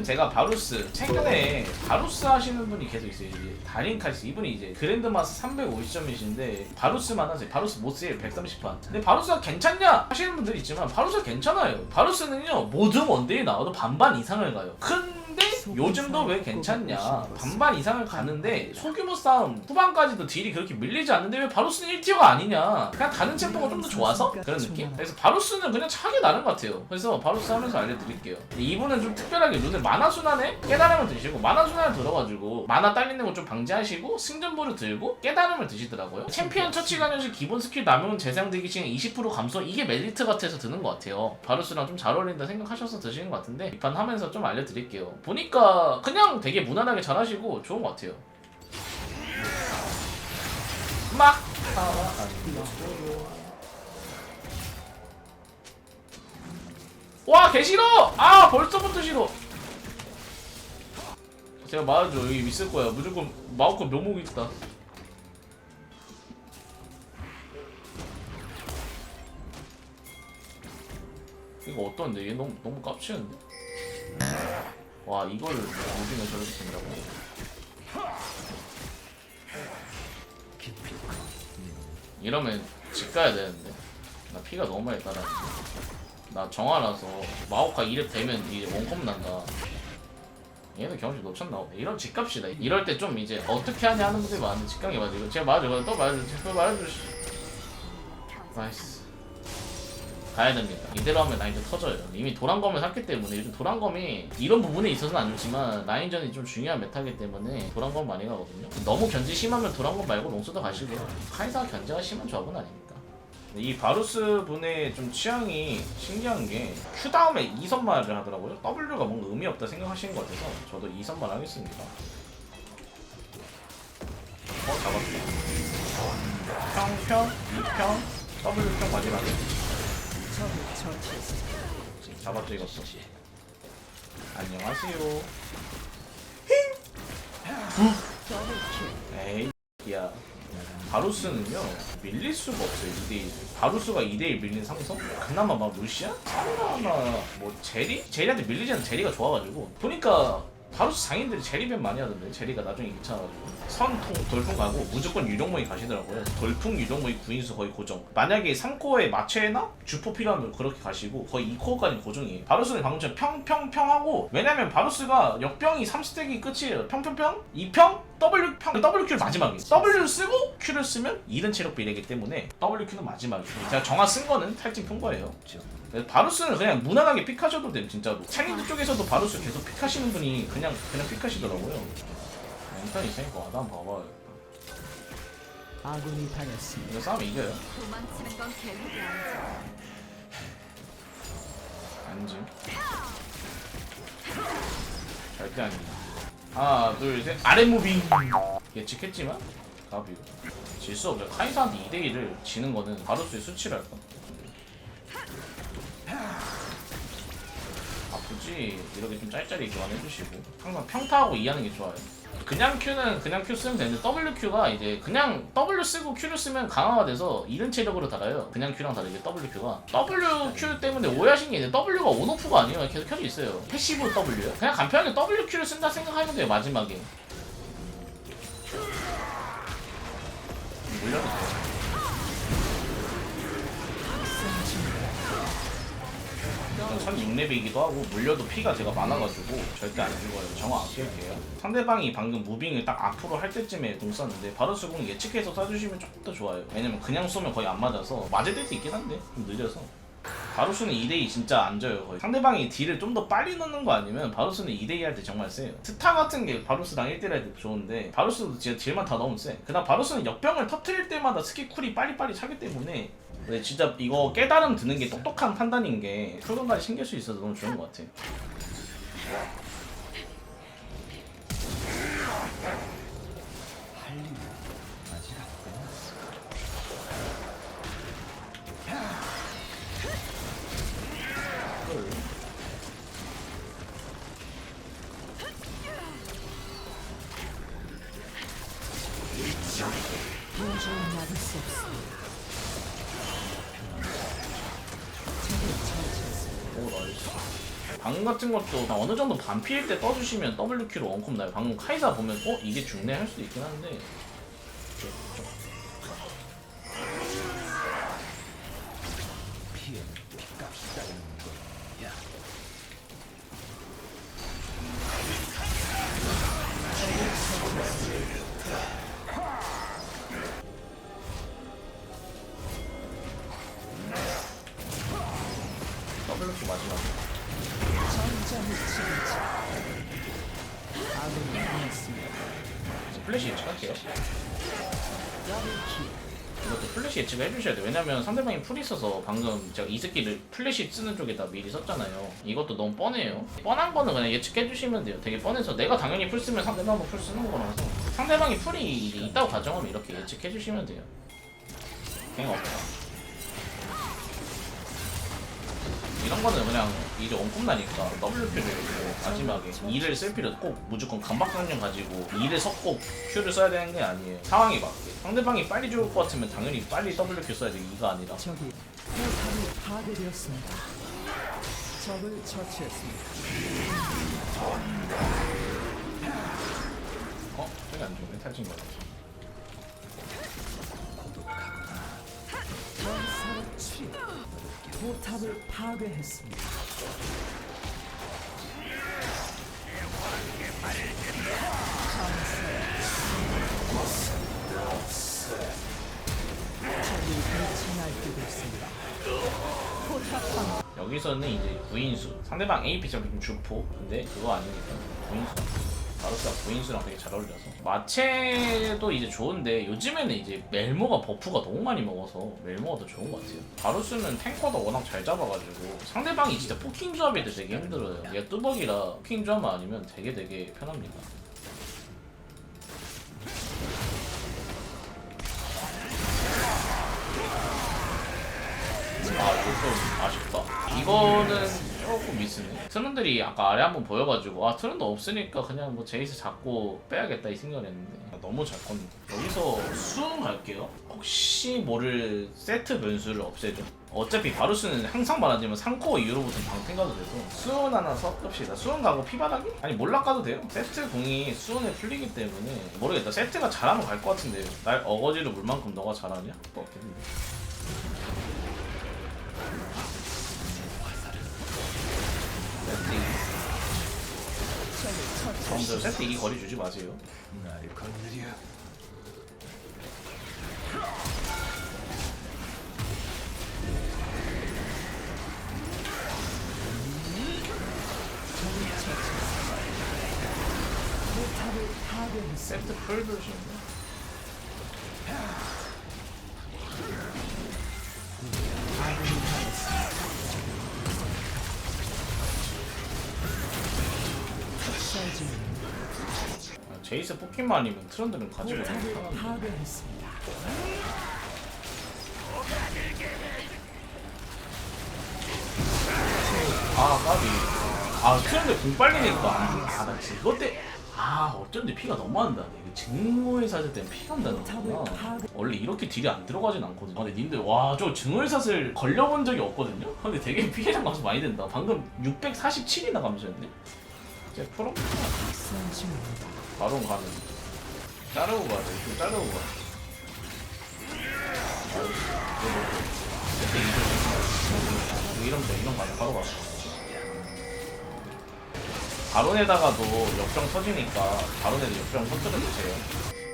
요즘 제가 바루스 최근에 바루스 하시는 분이 계속 있어요. 이제 다린카스 이분이 이제 그랜드마스 350점이신데 바루스만 하세요. 바루스 모스에 130판. 근데 바루스가 괜찮냐 하시는 분들이 있지만 바루스가 괜찮아요. 바루스는요 모든 원딜이 나와도 반반 이상을 가요. 근데 요즘도 왜 괜찮냐? 반반 이상을 가는데 소규모 싸움 후반까지도 딜이 그렇게 밀리지 않는데 왜 바루스는 1티어가 아니냐? 그냥 다른 챔프가 좀 더 좋아서 그런 느낌? 그래서 바루스는 그냥 차게 나는 것 같아요. 그래서 바루스 하면서 알려드릴게요. 이분은 좀 특별하게 룬을 마나 순환에 깨달음을 드시고 마나 순환을 들어가지고 마나 딸리는 거 좀 방지하시고 승전보를 들고 깨달음을 드시더라고요. 챔피언 처치 관여시 기본 스킬 남용 재생 대기 시간 20% 감소 이게 메리트 같아서 드는 것 같아요. 바루스랑 좀 잘 어울린다 생각하셔서 드시는 것 같은데 이 판 하면서 좀 알려드릴게요. 보니까 그냥 되게 무난하게 잘하시고 좋은 것 같아요. 막 와, 개 싫어! 아, 벌써부터 싫어! 제가 말하죠. 여기 있을 거야. 무조건 마우커 묘목 있다. 이거 어떤데? 얘 너무, 너무 깝치는데? 와, 이걸 무빙을 저렇게 된다고? 이러면 집 가야 되는데. 나 피가 너무 많이 따라. 나 정화라서 마오카 이랩 되면 이 원컵 난다. 얘는 경험치 놓쳤나. 이런 집값이다. 이럴 때 좀 이제 어떻게 하냐 하는 분들이 많은데 직감이 맞아. 이거 제가 말해줘. 또 말해줘. 또 말해줘. 나이스. 가야 됩니다. 이대로 하면 라인전 터져요. 이미 도란검을 샀기 때문에 요즘 도란검이 이런 부분에 있어서는 안 좋지만 라인전이 좀 중요한 메타기 때문에 도란검 많이 가거든요. 너무 견제 심하면 도란검 말고 롱수도 가시고요. 카이사 견제가 심한 조합은 아닙니다. 이 바루스 분의 좀 취향이 신기한 게 Q 다음에 2선말을 하더라고요. W가 뭔가 의미 없다 생각하시는 것 같아서 저도 2선말 하겠습니다. 어 잡았다. 평평 2평 W평 마지막에 잡았죠 이것도. 안녕하세요. 에이 야 바루스는요 밀릴 수가 없어요 2대1 바루스가 2대1 밀린 상성? 그나마 막 루시안? 사우나나 뭐 제리? 제리한테 밀리지 않는 제리가 좋아가지고 보니까 바루스 장인들이 제리弁많이 하던데 제리가 나중에 귀찮아가지고. 선통 돌풍 가고 무조건 유령모이 가시더라고요. 돌풍 유령모이 구인수 거의 고정. 만약에 3코어에 마체나 주포 필요하면 그렇게 가시고 거의 2코어까지 고정이에요. 바루스는 방금 전에 평평평 하고 왜냐면 바루스가 역병이 3스택이 끝이에요. 평평평? 2평 W평 WQ를 마지막에. W를 쓰고 Q를 쓰면 잃은 체력 비례이기 때문에 WQ는 마지막이에요. 제가 정화 쓴 거는 탈진 푼 거예요. 그래서 바루스는 그냥 무난하게 픽하셔도 돼요 진짜로. 창인드 쪽에서도 바루스 계속 픽하시는 분이 그냥 그냥 픽하시더라고요. 멘탈 있으니까 와다 한번 봐봐요 아군이 당했습니다. 이거 싸움 이겨요. 도망치는 건 계획이. 안지. 절대 아닙니다 하나 둘셋. 아랫 무빙 예측했지만 가비 질 수 없죠 카이사한테 2대1을 지는 거는 바루스의 수치랄까 아프지 이렇게 좀 짤짤이 교환해주시고 항상 평타하고 이해하는 게 좋아요. 그냥 Q는 그냥 Q 쓰면 되는데 WQ가 이제 그냥 W 쓰고 Q를 쓰면 강화가 돼서 이른 체력으로 달아요. 그냥 Q랑 다르게 WQ가. WQ 때문에 오해하신 게 있는데 W가 온오프가 아니에요. 계속 켜져 있어요. 패시브 W요? 그냥 간편하게 WQ를 쓴다 생각하면 돼요 마지막에. 물려도 돼요 전 16렙이기도 하고 물려도 피가 제가 많아가지고 절대 안 죽어요. 정화 아낄게요. 상대방이 방금 무빙을 딱 앞으로 할 때쯤에 공 쐈는데 바로 수공 예측해서 쏴주시면 조금 더 좋아요. 왜냐면 그냥 쏘면 거의 안 맞아서 맞을 때도 있긴 한데 좀 늦어서. 바루스는 2대2 진짜 안 져요 거의. 상대방이 딜을 좀 더 빨리 넣는 거 아니면 바루스는 2대2 할 때 정말 세요. 스타 같은 게 바루스랑 1대1 할 때 좋은데 바루스도 진짜 딜만 다 넣으면 세 그다음 바루스는 역병을 터트릴 때마다 스킬 쿨이 빨리빨리 차기 때문에 근데 진짜 이거 깨달음 드는 게 똑똑한 판단인 게 풀건까지 챙길 수 있어서 너무 좋은 것 같아 오 나이스 방금 같은 것도 어느 정도 반피일 때 떠주시면 WQ로 원콤 나요. 방금 카이사 보면 어 이게 중내 할 수도 있긴 한데 WQ 플래시 예측을 해주셔야 돼요. 왜냐면 상대방이 풀이 있어서 방금 제가 이 새끼를 플래시 쓰는 쪽에다 미리 썼잖아요. 이것도 너무 뻔해요. 뻔한 거는 그냥 예측해주시면 돼요. 되게 뻔해서 내가 당연히 풀 쓰면 상대방도 풀 쓰는 거라서 상대방이 풀이 있다고 가정하면 이렇게 예측해주시면 돼요. 그냥 없다. 이런 거는 그냥 이제 원콤 나니까 WQ를 뭐 마지막에 2를 쓸 필요 꼭 무조건 감박강령 가지고 2를 섞고 Q를 써야 되는 게 아니에요 상황에 맞게 상대방이 빨리 죽을 것 같으면 당연히 빨리 WQ 써야 돼 2가 아니라 적이 포탑이 파괴되었습니다. 적을 처치했습니다. 어? 저기 안 좋네 탈진 거 같아 전사의 치. 포탑을 파괴했습니다. 여기서는 이제 구인수. 상대방 AP 잡으면 주포. 근데 그거 아니니까 구인수 바로스가 구인수랑 되게 잘 어울려서. 마체도 이제 좋은데 요즘에는 이제 멜모가 버프가 너무 많이 먹어서 멜모가 더 좋은 것 같아요. 바로스는 탱커도 워낙 잘 잡아가지고 상대방이 진짜 포킹 조합이 되게 힘들어요. 얘 뚜벅이라 포킹 조합만 아니면 되게 되게 편합니다. 아 이거 좀 아쉽다. 이거는 조금 미스네. 트런들이 아까 아래 한번 보여가지고 아 트런드 없으니까 그냥 뭐 제이스 잡고 빼야겠다 이 생각을 했는데. 아, 너무 잘 컸네. 여기서 수은 갈게요. 혹시 모를 세트 변수를 없애죠? 어차피 바루스는 항상 말하지만 3코어 이후로부터는 방템 가도 돼서 수은 하나 섞읍시다. 수은 가고 피바닥이? 아니 몰락 가도 돼요. 세트 공이 수은에 풀리기 때문에. 모르겠다. 세트가 잘하면 갈 것 같은데. 날 어거지로 물 만큼 너가 잘하냐? 뭐 없겠는데 적을 처치. 여러분들 세트 이 거리 주지 마세요 날 건드려. 포탑을 파괴했습니다. 세트 풀 조심 아 제이스 아니면 트런드는 가지고 있는 파괴했습니다. 아 까비. 아 트런드 공 빨리니까. 안 죽- 아, 나 진짜 그것 때아 어쩐지 피가 너무 안다 이거 증오의 사슬 때문에 피가 안다는 거구나. 원래 이렇게 딜이 안 들어가진 않거든요. 아, 근데 님들 와 저 증오의 사슬 걸려본 적이 없거든요? 근데 되게 피해량 감소 많이 된다. 방금 647이나 감소했네? 이제 중입니다. 바로 가는 자르고 가야 돼. 좀 자르고 가. 아유, 이거. 그때 이거 이러면 돼. 이런 거 아니야. 바로 가. 바론에다가도 역병 터지니까 바론에도 역병 터뜨려 주세요.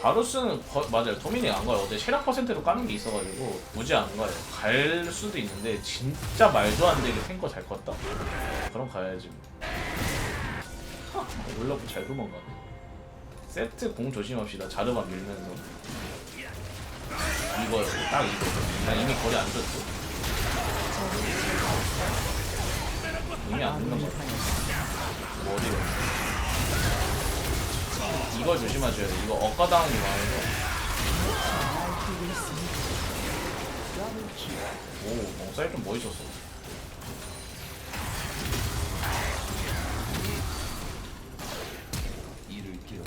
바루스는 거, 맞아요. 도미닉 안 가요. 어제 체력 퍼센트로 까는 게 있어가지고 굳이 안 가요. 갈 수도 있는데 진짜 말도 안 되게 탱커 잘 컸다. 그럼 가야지. 하, 올라프 잘 도망가네. 세트 공 조심합시다. 자르만 밀면서. 이거 딱 이거. 난 이미 거리 안 줬죠. 이미 안 붙는 거 같아. 뭐 어디로? 이걸 조심하셔야 돼. 이거 엇가당하기 많아서. 오, 어, 사이트 좀 멋있었어.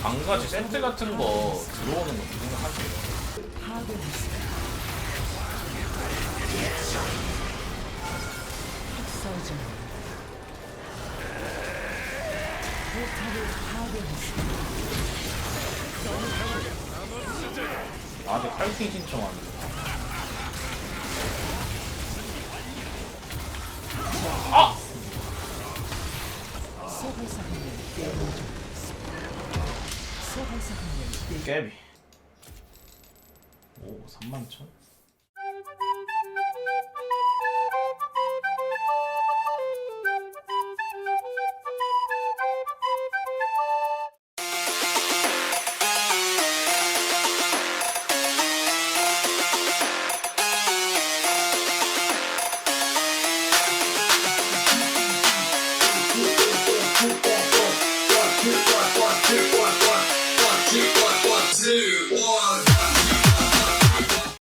방가지 세트 같은 거 들어오는 거 생각하세요. 중입니다. 나한테 칼팅 신청하는 아! 깨비 오 3만 천?